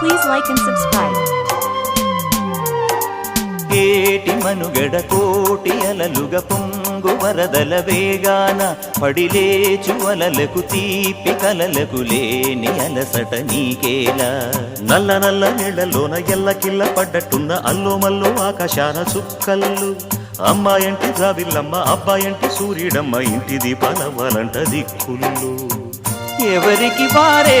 Please like and subscribe ఏటి మనుగడ కోటి అలలుగ పొంగు వరదల వేగాన పడిలేచు అలలకు తీపి కలలకు లేని అలసట నీకేలా? నల్ల నల్ల నీళ్ళలోన ఎల్లకిల్ల పడ్డట్టున్న అల్లో మల్లో ఆకాశాన చుక్కల్లు. అమ్మాయంటి జాబిల్లమ్మ అబ్బాయంటి సూర్యుడమ్మ ఇంటి దీపాలవ్వాలంట దిక్కులు ఎవరికి వారే